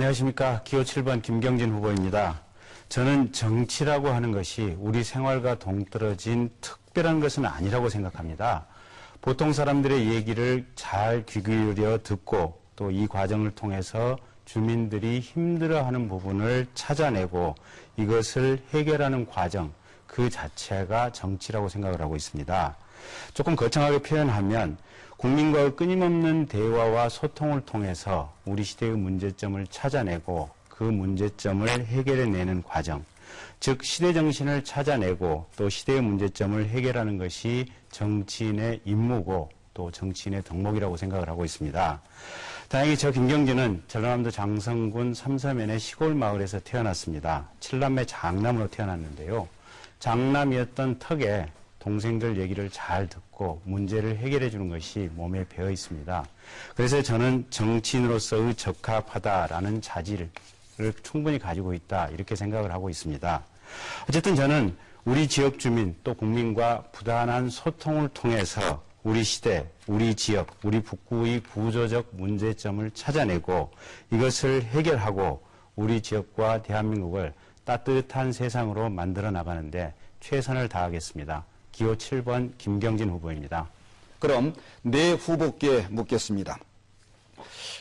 안녕하십니까. 기호 7번 김경진 후보입니다. 저는 정치라고 하는 것이 우리 생활과 동떨어진 특별한 것은 아니라고 생각합니다. 보통 사람들의 얘기를 잘 귀 기울여 듣고 또 이 과정을 통해서 주민들이 힘들어하는 부분을 찾아내고 이것을 해결하는 과정 그 자체가 정치라고 생각을 하고 있습니다. 조금 거창하게 표현하면 국민과의 끊임없는 대화와 소통을 통해서 우리 시대의 문제점을 찾아내고 그 문제점을 해결해내는 과정, 즉 시대 정신을 찾아내고 또 시대의 문제점을 해결하는 것이 정치인의 임무고 또 정치인의 덕목이라고 생각을 하고 있습니다. 다행히 저 김경진은 전라남도 장성군 삼서면의 시골 마을에서 태어났습니다. 칠남매 장남으로 태어났는데요. 장남이었던 턱에 동생들 얘기를 잘 듣고 문제를 해결해 주는 것이 몸에 배어 있습니다. 그래서 저는 정치인으로서의 적합하다라는 자질을 충분히 가지고 있다 이렇게 생각을 하고 있습니다. 어쨌든 저는 우리 지역 주민 또 국민과 부단한 소통을 통해서 우리 시대, 우리 지역, 우리 북구의 구조적 문제점을 찾아내고 이것을 해결하고 우리 지역과 대한민국을 따뜻한 세상으로 만들어 나가는데 최선을 다하겠습니다. 기호 7번 김경진 후보입니다. 그럼 네 후보께 묻겠습니다.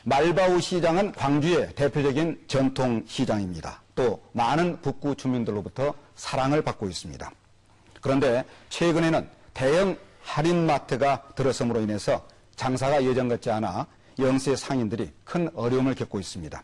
말바우 시장은 광주의 대표적인 전통 시장입니다. 또 많은 북구 주민들로부터 사랑을 받고 있습니다. 그런데 최근에는 대형 할인마트가 들어섬으로 인해서 장사가 예전 같지 않아 영세 상인들이 큰 어려움을 겪고 있습니다.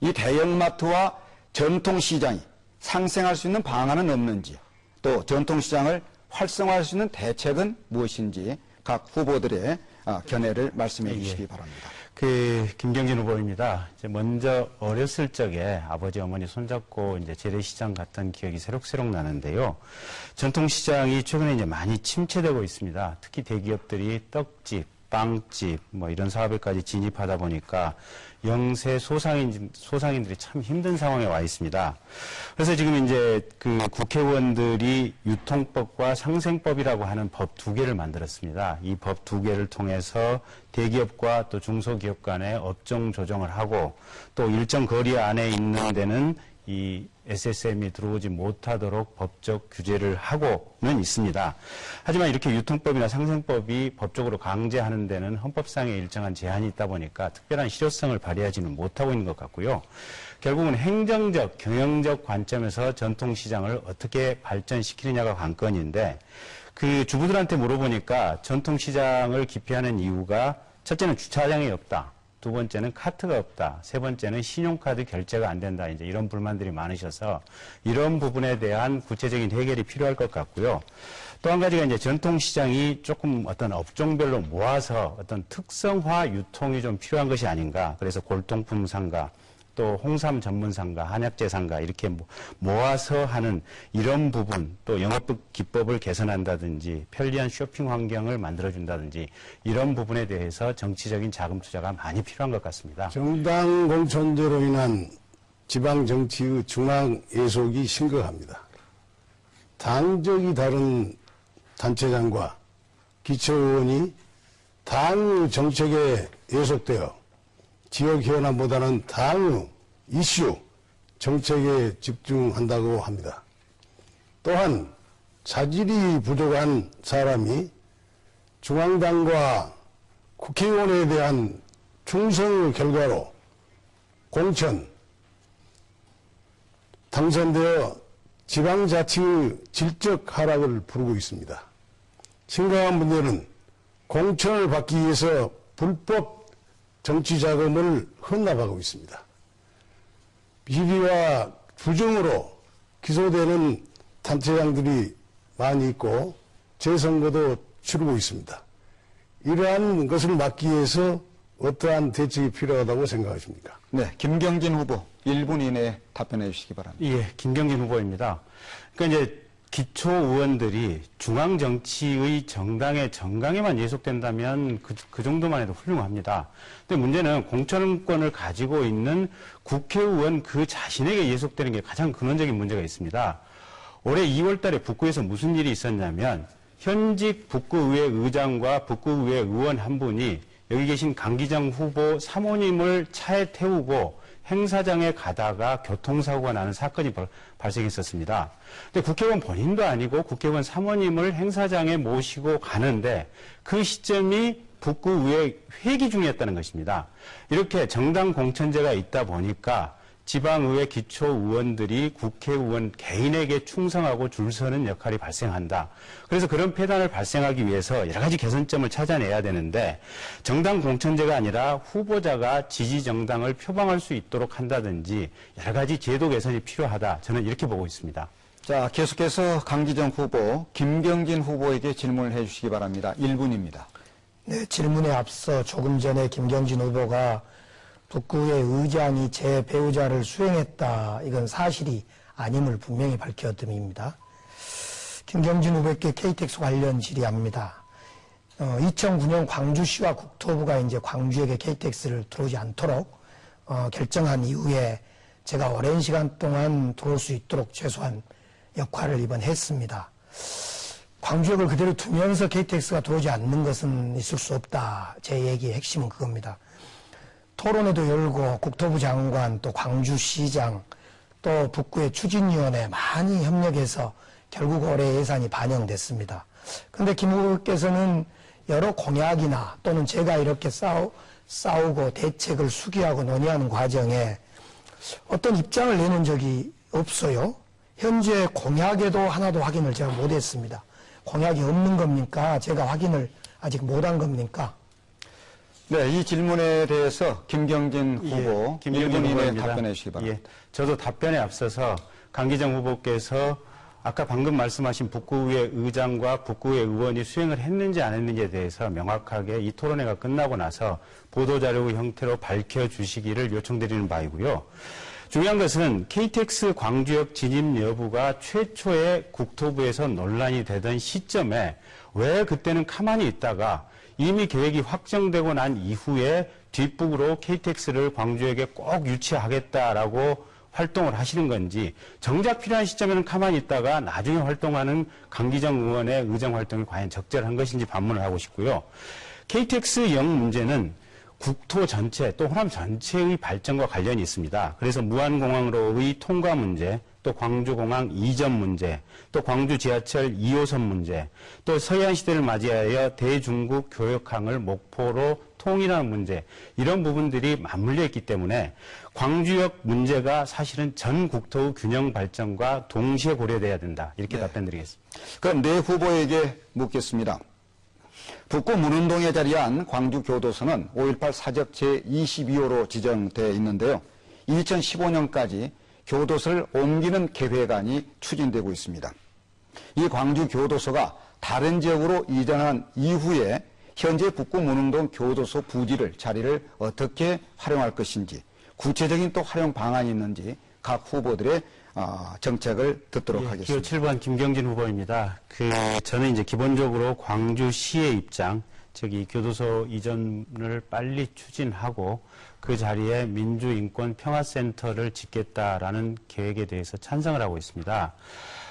이 대형마트와 전통시장이 상생할 수 있는 방안은 없는지 또 전통시장을 활성화할 수 있는 대책은 무엇인지 각 후보들의 아, 견해를 말씀해 주시기 바랍니다. 그 김경진 후보입니다. 이제 먼저 어렸을 적에 아버지 어머니 손잡고 이제 재래시장 갔던 기억이 새록새록 나는데요. 전통시장이 최근에 이제 많이 침체되고 있습니다. 특히 대기업들이 떡집, 빵집 뭐 이런 사업에까지 진입하다 보니까 영세 소상인 소상인들이 참 힘든 상황에 와 있습니다. 그래서 지금 이제 그 국회의원들이 유통법과 상생법이라고 하는 법 두 개를 만들었습니다. 이 법 두 개를 통해서 대기업과 또 중소기업 간의 업종 조정을 하고 또 일정 거리 안에 있는 데는 이 SSM이 들어오지 못하도록 법적 규제를 하고는 있습니다. 하지만 이렇게 유통법이나 상생법이 법적으로 강제하는 데는 헌법상의 일정한 제한이 있다 보니까 특별한 실효성을 발휘하지는 못하고 있는 것 같고요. 결국은 행정적, 경영적 관점에서 전통시장을 어떻게 발전시키느냐가 관건인데 그 주부들한테 물어보니까 전통시장을 기피하는 이유가 첫째는 주차장이 없다. 두 번째는 카트가 없다. 세 번째는 신용카드 결제가 안 된다. 이제 이런 불만들이 많으셔서 이런 부분에 대한 구체적인 해결이 필요할 것 같고요. 또 한 가지가 이제 전통시장이 조금 어떤 업종별로 모아서 어떤 특성화 유통이 좀 필요한 것이 아닌가. 그래서 골동품 상가, 또 홍삼 전문상가, 한약재 상가 이렇게 모아서 하는 이런 부분 또 영업 기법을 개선한다든지 편리한 쇼핑 환경을 만들어준다든지 이런 부분에 대해서 정치적인 자금 투자가 많이 필요한 것 같습니다. 정당 공천제로 인한 지방 정치의 중앙 예속이 심각합니다. 당적이 다른 단체장과 기초의원이 당 정책에 예속되어 지역 현안보다는 당 이슈 정책에 집중한다고 합니다. 또한 자질이 부족한 사람이 중앙당과 국회의원에 대한 충성 결과로 공천, 당선되어 지방자치의 질적 하락을 부르고 있습니다. 심각한 문제는 공천을 받기 위해서 불법 정치 자금을 헌납하고 있습니다. 비리와 부정으로 기소되는 단체장들이 많이 있고 재선거도 치르고 있습니다. 이러한 것을 막기 위해서 어떠한 대책이 필요하다고 생각하십니까? 네, 김경진 후보 1분 이내에 답변해 주시기 바랍니다. 예, 김경진 후보입니다. 그러니까 이제 기초 의원들이 중앙 정치의 정당의 정강에만 예속된다면 그, 그 정도만 해도 훌륭합니다. 근데 문제는 공천권을 가지고 있는 국회의원 그 자신에게 예속되는 게 가장 근원적인 문제가 있습니다. 올해 2월 달에 북구에서 무슨 일이 있었냐면 현직 북구의회 의장과 북구의회 의원 한 분이 여기 계신 강기정 후보 사모님을 차에 태우고 행사장에 가다가 교통사고가 나는 사건이 벌- 발생했었습니다. 근데 국회의원 본인도 아니고 국회의원 사모님을 행사장에 모시고 가는데 그 시점이 북구의회 회기 중이었다는 것입니다. 이렇게 정당 공천제가 있다 보니까 지방의회 기초의원들이 국회의원 개인에게 충성하고 줄 서는 역할이 발생한다. 그래서 그런 폐단을 발생하기 위해서 여러 가지 개선점을 찾아내야 되는데 정당 공천제가 아니라 후보자가 지지 정당을 표방할 수 있도록 한다든지 여러 가지 제도 개선이 필요하다. 저는 이렇게 보고 있습니다. 자, 계속해서 강기정 후보, 김경진 후보에게 질문을 해 주시기 바랍니다. 1분입니다. 네, 질문에 앞서 조금 전에 김경진 후보가 북구의 의장이 제 배우자를 수행했다. 이건 사실이 아님을 분명히 밝혔음입니다. 김경진 후보께 KTX 관련 질의합니다. 어, 2009년 광주시와 국토부가 이제 광주에게 KTX를 들어오지 않도록 어, 결정한 이후에 제가 오랜 시간 동안 들어올 수 있도록 최소한 역할을 이번 했습니다. 광주역을 그대로 두면서 KTX가 들어오지 않는 것은 있을 수 없다. 제 얘기의 핵심은 그겁니다. 토론회도 열고 국토부 장관 또 광주시장 또 북구의 추진위원회 많이 협력해서 결국 올해 예산이 반영됐습니다. 그런데 김 후보께서는 여러 공약이나 또는 제가 이렇게 싸우, 싸우고 대책을 수기하고 논의하는 과정에 어떤 입장을 내는 적이 없어요. 현재 공약에도 하나도 확인을 제가 못했습니다. 공약이 없는 겁니까? 제가 확인을 아직 못한 겁니까? 네, 이 질문에 대해서 김경진 후보 예, 김경진 1분 이내에 후보입니다. 답변해 주시기 바랍니다. 예, 저도 답변에 앞서서 강기정 후보께서 아까 방금 말씀하신 북구의 의장과 북구의 의원이 수행을 했는지 안 했는지에 대해서 명확하게 이 토론회가 끝나고 나서 보도자료 형태로 밝혀주시기를 요청드리는 바이고요. 중요한 것은 KTX 광주역 진입 여부가 최초의 국토부에서 논란이 되던 시점에 왜 그때는 가만히 있다가 이미 계획이 확정되고 난 이후에 뒷북으로 KTX를 광주에게 꼭 유치하겠다라고 활동을 하시는 건지 정작 필요한 시점에는 가만히 있다가 나중에 활동하는 강기정 의원의 의정 활동이 과연 적절한 것인지 반문을 하고 싶고요. KTX 영 문제는 국토 전체 또 호남 전체의 발전과 관련이 있습니다. 그래서 무안공항로의 통과 문제, 또 광주공항 이전 문제, 또 광주 지하철 2호선 문제, 또 서해안 시대를 맞이하여 대중국 교역항을 목포로 통일하는 문제, 이런 부분들이 맞물려 있기 때문에 광주역 문제가 사실은 전 국토의 균형 발전과 동시에 고려돼야 된다. 이렇게 답변드리겠습니다. 그럼 네 후보에게 묻겠습니다. 북구 문운동에 자리한 광주 교도소는 5.18 사적 제22호로 지정되어 있는데요. 2015년까지 교도소를 옮기는 계획안이 추진되고 있습니다. 이 광주 교도소가 다른 지역으로 이전한 이후에 현재 북구 문운동 교도소 부지를 자리를 어떻게 활용할 것인지 구체적인 또 활용 방안이 있는지 각 후보들의 어, 정책을 듣도록 기호 하겠습니다. 7번 김경진 후보입니다. 그 저는 이제 기본적으로 광주시의 입장, 저기 교도소 이전을 빨리 추진하고 그 자리에 민주인권평화센터를 짓겠다라는 계획에 대해서 찬성을 하고 있습니다.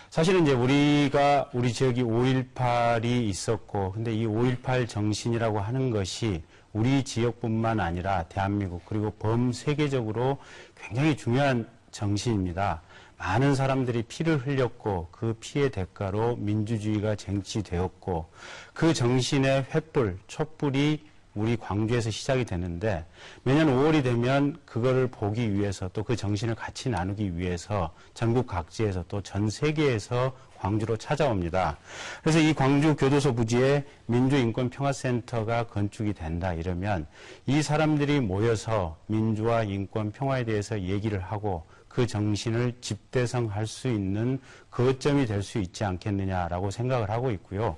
사실은 이제 우리가 우리 지역이 5.18이 있었고, 근데 이 5.18 정신이라고 하는 것이 우리 지역뿐만 아니라 대한민국 그리고 범 세계적으로 굉장히 중요한 정신입니다. 많은 사람들이 피를 흘렸고 그 피의 대가로 민주주의가 쟁취되었고 그 정신의 횃불, 촛불이 우리 광주에서 시작이 되는데 매년 5월이 되면 그거를 보기 위해서 또 그 정신을 같이 나누기 위해서 전국 각지에서 또 전 세계에서 광주로 찾아옵니다. 그래서 이 광주 교도소 부지에 민주인권평화센터가 건축이 된다 이러면 이 사람들이 모여서 민주화, 인권, 평화에 대해서 얘기를 하고 그 정신을 집대성할 수 있는 거점이 될 수 있지 않겠느냐라고 생각을 하고 있고요.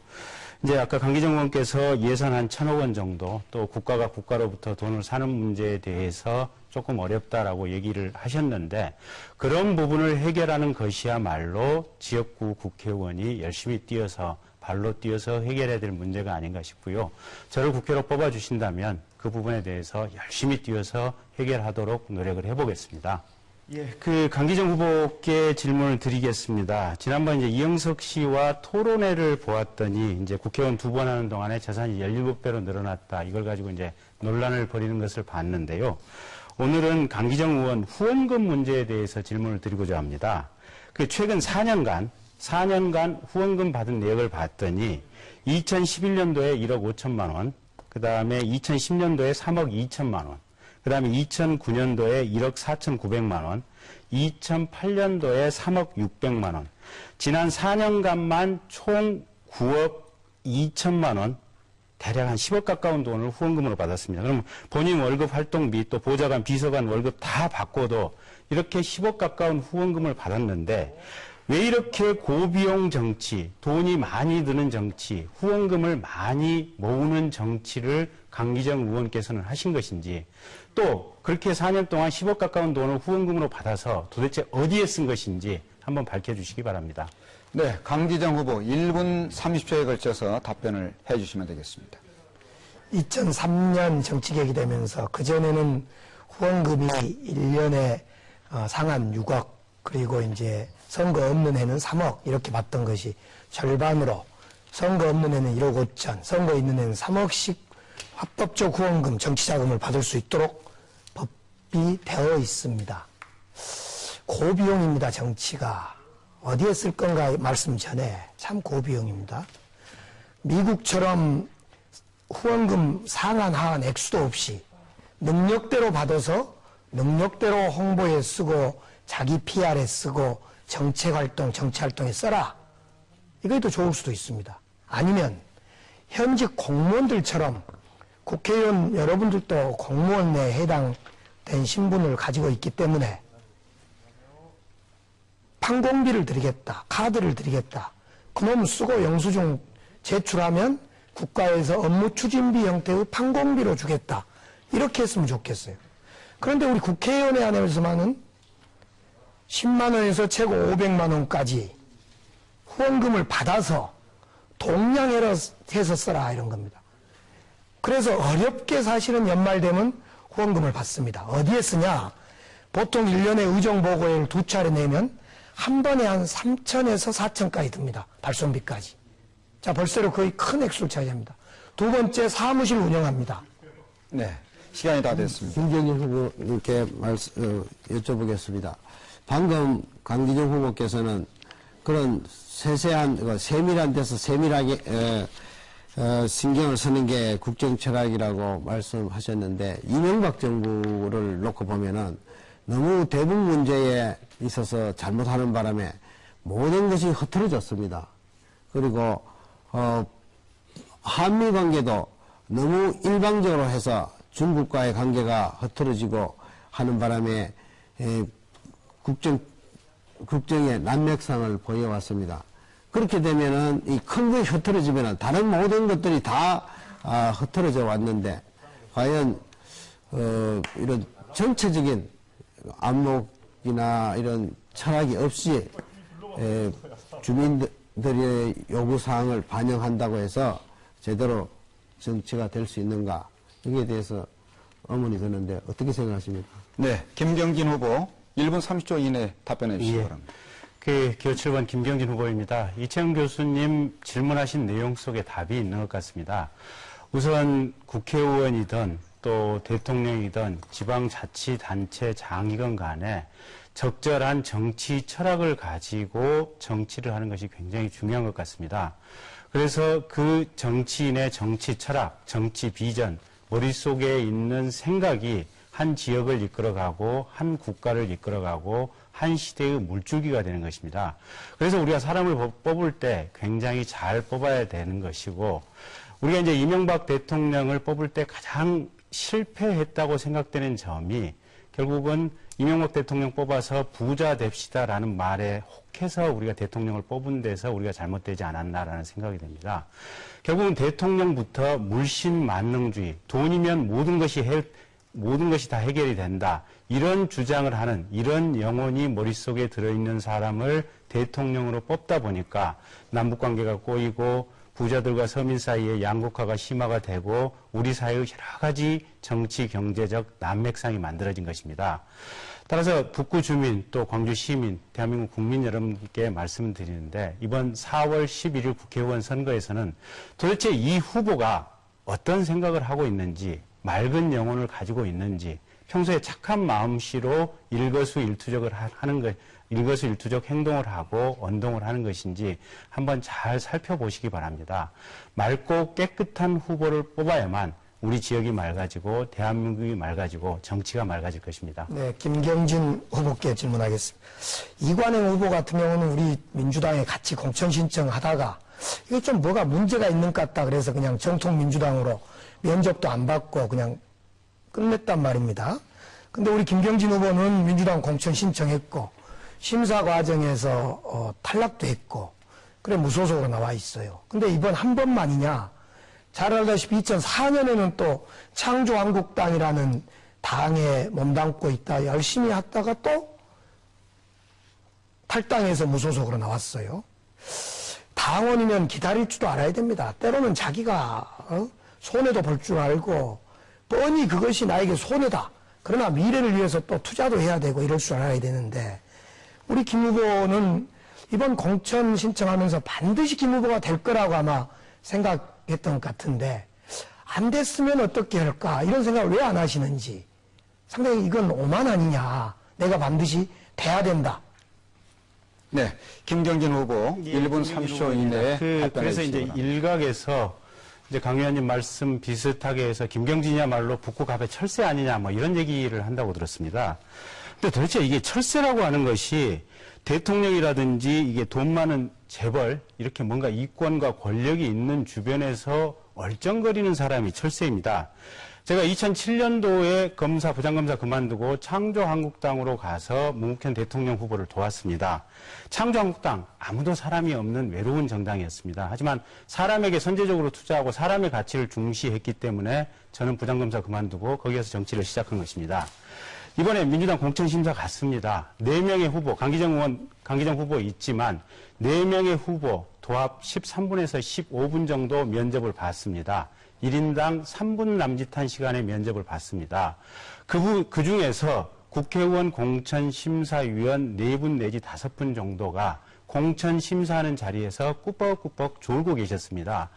이제 아까 강기정 의원께서 예산 한 천억 원 정도 또 국가가 국가로부터 돈을 사는 문제에 대해서 조금 어렵다라고 얘기를 하셨는데 그런 부분을 해결하는 것이야말로 지역구 국회의원이 열심히 뛰어서 발로 뛰어서 해결해야 될 문제가 아닌가 싶고요. 저를 국회로 뽑아주신다면 그 부분에 대해서 열심히 뛰어서 해결하도록 노력을 해보겠습니다. 예, 그 강기정 후보께 질문을 드리겠습니다. 지난번 이제 이영석 씨와 토론회를 보았더니 이제 국회의원 두 번 하는 동안에 재산이 17배로 늘어났다. 이걸 가지고 이제 논란을 벌이는 것을 봤는데요. 오늘은 강기정 의원 후원금 문제에 대해서 질문을 드리고자 합니다. 그 최근 4년간 4년간 후원금 받은 내역을 봤더니 2011년도에 1억 5천만 원, 그 다음에 2010년도에 3억 2천만 원, 그 다음에 2009년도에 1억 4천9백만 원, 2008년도에 3억 6백만 원, 지난 4년간만 총 9억 2천만 원, 대략 한 10억 가까운 돈을 후원금으로 받았습니다. 그럼 본인 월급 활동 비 또 보좌관, 비서관 월급 다 받고도 이렇게 10억 가까운 후원금을 받았는데 왜 이렇게 고비용 정치, 돈이 많이 드는 정치, 후원금을 많이 모으는 정치를 강기정 의원께서는 하신 것인지 또 그렇게 4년 동안 10억 가까운 돈을 후원금으로 받아서 도대체 어디에 쓴 것인지 한번 밝혀주시기 바랍니다. 네, 강기정 후보 1분 30초에 걸쳐서 답변을 해주시면 되겠습니다. 2003년 정치개혁이 되면서 그전에는 후원금이 1년에 어, 상한 6억 그리고 이제 선거 없는 해는 3억 이렇게 받던 것이 절반으로 선거 없는 해는 1억 5천 선거 있는 해는 3억씩 합법적 후원금 정치자금을 받을 수 있도록 법이 되어 있습니다. 고비용입니다 정치가 어디에 쓸 건가 말씀 전에 참 고비용입니다. 미국처럼 후원금 상한 하한 액수도 없이 능력대로 받아서 능력대로 홍보에 쓰고 자기 PR에 쓰고 정책 활동, 정치 활동에 써라. 이게 더 좋을 수도 있습니다. 아니면 현직 공무원들처럼 국회의원 여러분들도 공무원 내에 해당된 신분을 가지고 있기 때문에 판공비를 드리겠다, 카드를 드리겠다. 그놈 쓰고 영수증 제출하면 국가에서 업무 추진비 형태의 판공비로 주겠다. 이렇게 했으면 좋겠어요. 그런데 우리 국회의원회 안에서만은 10만 원에서 최고 500만 원까지 후원금을 받아서 동량해서 써라 이런 겁니다. 그래서 어렵게 사실은 연말 되면 후원금을 받습니다. 어디에 쓰냐? 보통 1년에 의정보고회를 두 차례 내면 한 번에 한 3천에서 4천까지 듭니다. 발송비까지. 자, 벌써로 거의 큰 액수를 차지합니다. 두 번째 사무실 운영합니다. 네, 시간이 다 됐습니다. 김경일 후보님께 말씀, 어, 여쭤보겠습니다. 방금 강기정 후보께서는 그런 세세한, 그 세밀한 데서 세밀하게, 어, 어, 신경을 쓰는 게 국정 철학이라고 말씀하셨는데, 이명박 정부를 놓고 보면은 너무 대북 문제에 있어서 잘못하는 바람에 모든 것이 흐트러졌습니다. 그리고, 어, 한미 관계도 너무 일방적으로 해서 중국과의 관계가 흐트러지고 하는 바람에 에, 국정 국정의 난맥상을 보여왔습니다. 그렇게 되면은 이 큰 것이 흐트러지면은 다른 모든 것들이 다 아, 흐트러져 왔는데 과연 어, 이런 전체적인 안목이나 이런 철학이 없이 에, 주민들의 요구 사항을 반영한다고 해서 제대로 정치가 될 수 있는가 여기에 대해서 의문이 드는데 어떻게 생각하십니까? 네, 김경진 후보 1분 30초 이내 답변해 주시기 예. 바랍니다. 그 기호 7번 김경진 후보입니다. 이채영 교수님 질문하신 내용 속에 답이 있는 것 같습니다. 우선 국회의원이든 또 대통령이든 지방자치단체 장이건 간에 적절한 정치 철학을 가지고 정치를 하는 것이 굉장히 중요한 것 같습니다. 그래서 그 정치인의 정치 철학, 정치 비전, 머릿속에 있는 생각이 한 지역을 이끌어가고 한 국가를 이끌어가고 한 시대의 물줄기가 되는 것입니다. 그래서 우리가 사람을 뽑- 뽑을 때 굉장히 잘 뽑아야 되는 것이고 우리가 이제 이명박 대통령을 뽑을 때 가장 실패했다고 생각되는 점이 결국은 이명박 대통령 뽑아서 부자 됩시다라는 말에 혹해서 우리가 대통령을 뽑은 데서 우리가 잘못되지 않았나라는 생각이 됩니다. 결국은 대통령부터 물신 만능주의, 돈이면 모든 것이 해, 모든 것이 다 해결이 된다. 이런 주장을 하는 이런 영혼이 머릿속에 들어있는 사람을 대통령으로 뽑다 보니까 남북 관계가 꼬이고 부자들과 서민 사이에 양극화가 심화가 되고 우리 사회의 여러 가지 정치 경제적 난맥상이 만들어진 것입니다. 따라서 북구 주민 또 광주 시민 대한민국 국민 여러분께 말씀드리는데 이번 4월 11일 국회의원 선거에서는 도대체 이 후보가 어떤 생각을 하고 있는지 맑은 영혼을 가지고 있는지 평소에 착한 마음씨로 일거수일투족을 하- 하는 것, 일거수일투족 행동을 하고 언동을 하는 것인지 한번 잘 살펴보시기 바랍니다. 맑고 깨끗한 후보를 뽑아야만 우리 지역이 맑아지고 대한민국이 맑아지고 정치가 맑아질 것입니다. 네, 김경진 후보께 질문하겠습니다. 이관행 후보 같은 경우는 우리 민주당에 같이 공천 신청하다가 이게 좀 뭐가 문제가 있는 것 같다 그래서 그냥 정통 민주당으로 면접도 안 받고 그냥 끝냈단 말입니다. 근데 우리 김경진 후보는 민주당 공천 신청했고 심사 과정에서 어, 탈락도 했고 그래 무소속으로 나와 있어요. 근데 이번 한 번만이냐? 잘 알다시피 2004년에는 또 창조한국당이라는 당에 몸담고 있다 열심히 했다가 또 탈당해서 무소속으로 나왔어요. 당원이면 기다릴 줄도 알아야 됩니다. 때로는 자기가 어? 손해도 볼 줄 알고 뻔히 그것이 나에게 손해다. 그러나 미래를 위해서 또 투자도 해야 되고 이럴 줄 알아야 되는데 우리 김 후보는 이번 공천 신청하면서 반드시 김 후보가 될 거라고 아마 생각했던 것 같은데 안 됐으면 어떻게 할까 이런 생각을 왜 안 하시는지 상당히 이건 오만 아니냐 내가 반드시 돼야 된다 네, 김경진 후보 예, 1분 김경진 30초 후보입니다. 이내에 그, 답변해 그래서 이제 주시기 바랍니다. 일각에서 이제 강 의원님 말씀 비슷하게 해서 김경진이야말로 북구갑의 철새 아니냐 뭐 이런 얘기를 한다고 들었습니다. 근데 도대체 이게 철새라고 하는 것이 대통령이라든지 이게 돈 많은 재벌 이렇게 뭔가 이권과 권력이 있는 주변에서 얼쩡거리는 사람이 철새입니다. 제가 2007년도에 검사, 부장검사 그만두고 창조한국당으로 가서 문국현 대통령 후보를 도왔습니다. 창조한국당, 아무도 사람이 없는 외로운 정당이었습니다. 하지만 사람에게 선제적으로 투자하고 사람의 가치를 중시했기 때문에 저는 부장검사 그만두고 거기에서 정치를 시작한 것입니다. 이번에 민주당 공천심사 갔습니다. 네명의 후보, 강기정 의원, 강기정 후보 있지만 네명의 후보 도합 13분에서 15분 정도 면접을 받습니다. 1인당 3분 남짓한 시간의 면접을 받습니다. 그, 후- 그 중에서 국회의원 공천심사위원 4분 내지 5분 정도가 공천심사하는 자리에서 꾸벅꾸벅 졸고 계셨습니다.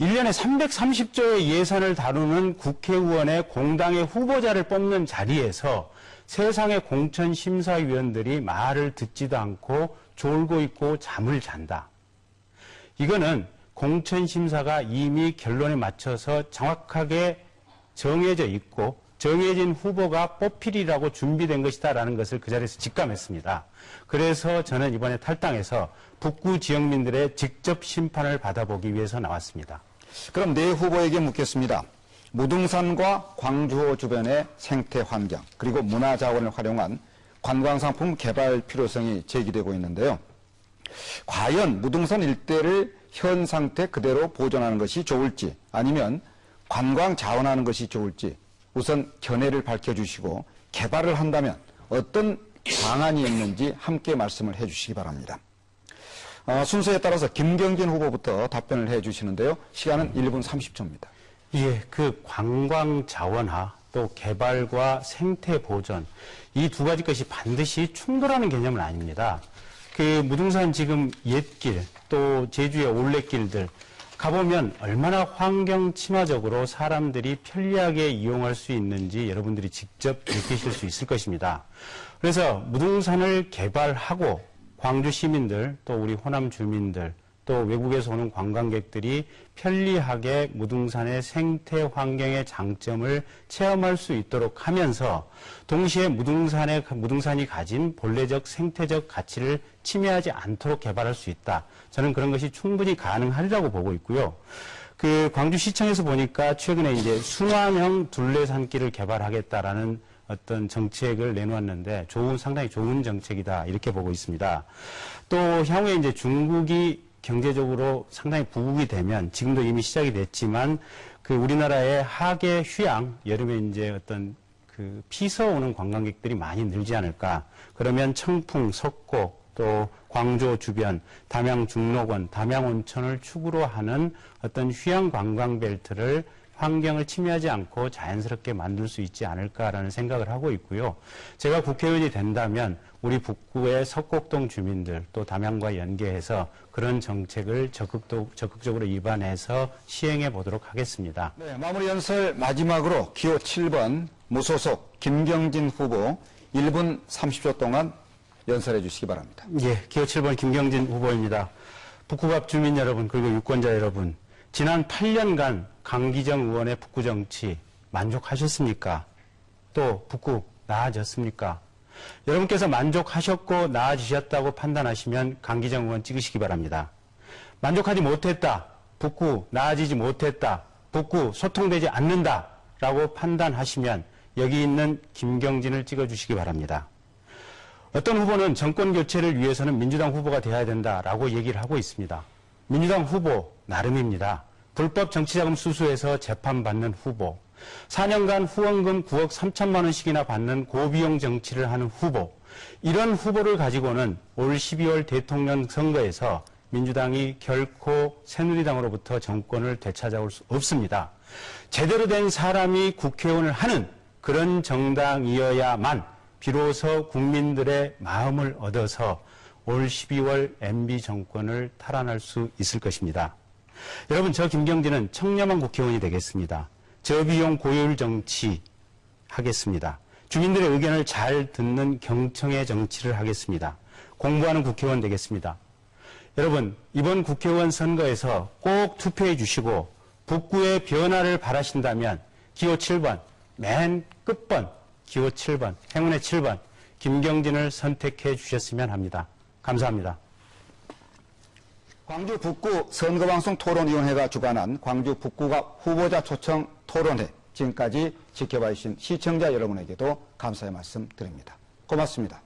1년에 330조의 예산을 다루는 국회의원의 공당의 후보자를 뽑는 자리에서 세상의 공천심사위원들이 말을 듣지도 않고 졸고 있고 잠을 잔다. 이거는 공천심사가 이미 결론에 맞춰서 정확하게 정해져 있고 정해진 후보가 뽑히리라고 준비된 것이다라는 것을 그 자리에서 직감했습니다. 그래서 저는 이번에 탈당해서 북구 지역민들의 직접 심판을 받아보기 위해서 나왔습니다. 그럼 네 후보에게 묻겠습니다. 무등산과 광주호 주변의 생태 환경 그리고 문화 자원을 활용한 관광 상품 개발 필요성이 제기되고 있는데요. 과연 무등산 일대를 현 상태 그대로 보존하는 것이 좋을지 아니면 관광 자원하는 것이 좋을지 우선 견해를 밝혀주시고 개발을 한다면 어떤 방안이 있는지 함께 말씀을 해주시기 바랍니다. 어, 순서에 따라서 김경진 후보부터 답변을 해주시는데요. 시간은 1분 30초입니다. 예, 그 관광 자원화 또 개발과 생태 보존 이두 가지 것이 반드시 충돌하는 개념은 아닙니다. 그 무등산 지금 옛길 또 제주의 올레길들 가보면 얼마나 환경 친화적으로 사람들이 편리하게 이용할 수 있는지 여러분들이 직접 느끼실 수 있을 것입니다. 그래서 무등산을 개발하고 광주 시민들 또 우리 호남 주민들 또 외국에서 오는 관광객들이 편리하게 무등산의 생태 환경의 장점을 체험할 수 있도록 하면서 동시에 무등산의 무등산이 가진 본래적 생태적 가치를 침해하지 않도록 개발할 수 있다. 저는 그런 것이 충분히 가능하리라고 보고 있고요. 그 광주시청에서 보니까 최근에 이제 순환형 둘레산길을 개발하겠다라는 어떤 정책을 내놓았는데 좋은 상당히 좋은 정책이다 이렇게 보고 있습니다. 또 향후에 이제 중국이 경제적으로 상당히 부국이 되면 지금도 이미 시작이 됐지만 그 우리나라의 하계 휴양 여름에 이제 어떤 그 피서 오는 관광객들이 많이 늘지 않을까. 그러면 청풍, 석고 또 광주 주변, 담양 중록원, 담양 온천을 축으로 하는 어떤 휴양 관광 벨트를 환경을 침해하지 않고 자연스럽게 만들 수 있지 않을까라는 생각을 하고 있고요. 제가 국회의원이 된다면 우리 북구의 석곡동 주민들 또 담양과 연계해서 그런 정책을 적극도, 적극적으로 입안해서 시행해 보도록 하겠습니다. 네, 마무리 연설 마지막으로 기호 7번 무소속 김경진 후보 1분 30초 동안 연설해 주시기 바랍니다. 예, 기호 7번 김경진 후보입니다. 북구갑 주민 여러분 그리고 유권자 여러분 지난 8년간 강기정 의원의 북구 정치 만족하셨습니까? 또 북구 나아졌습니까? 여러분께서 만족하셨고 나아지셨다고 판단하시면 강기정 의원 찍으시기 바랍니다. 만족하지 못했다. 북구 나아지지 못했다. 북구 소통되지 않는다. 라고 판단하시면 여기 있는 김경진을 찍어주시기 바랍니다. 어떤 후보는 정권 교체를 위해서는 민주당 후보가 돼야 된다라고 얘기를 하고 있습니다. 민주당 후보 나름입니다. 불법 정치자금 수수에서 재판받는 후보, 4년간 후원금 9억 3천만 원씩이나 받는 고비용 정치를 하는 후보, 이런 후보를 가지고는 올 12월 대통령 선거에서 민주당이 결코 새누리당으로부터 정권을 되찾아올 수 없습니다. 제대로 된 사람이 국회의원을 하는 그런 정당이어야만 비로소 국민들의 마음을 얻어서 올 12월 MB 정권을 탈환할 수 있을 것입니다. 여러분, 저 김경진은 청렴한 국회의원이 되겠습니다. 저비용 고효율 정치 하겠습니다. 주민들의 의견을 잘 듣는 경청의 정치를 하겠습니다. 공부하는 국회의원 되겠습니다. 여러분, 이번 국회의원 선거에서 꼭 투표해 주시고 북구의 변화를 바라신다면 기호 7번, 맨 끝번 기호 7번, 행운의 7번 김경진을 선택해 주셨으면 합니다. 감사합니다. 광주 북구 선거방송 토론위원회가 주관한 광주 북구가 후보자 초청 토론회 지금까지 지켜봐 주신 시청자 여러분에게도 감사의 말씀 드립니다. 고맙습니다.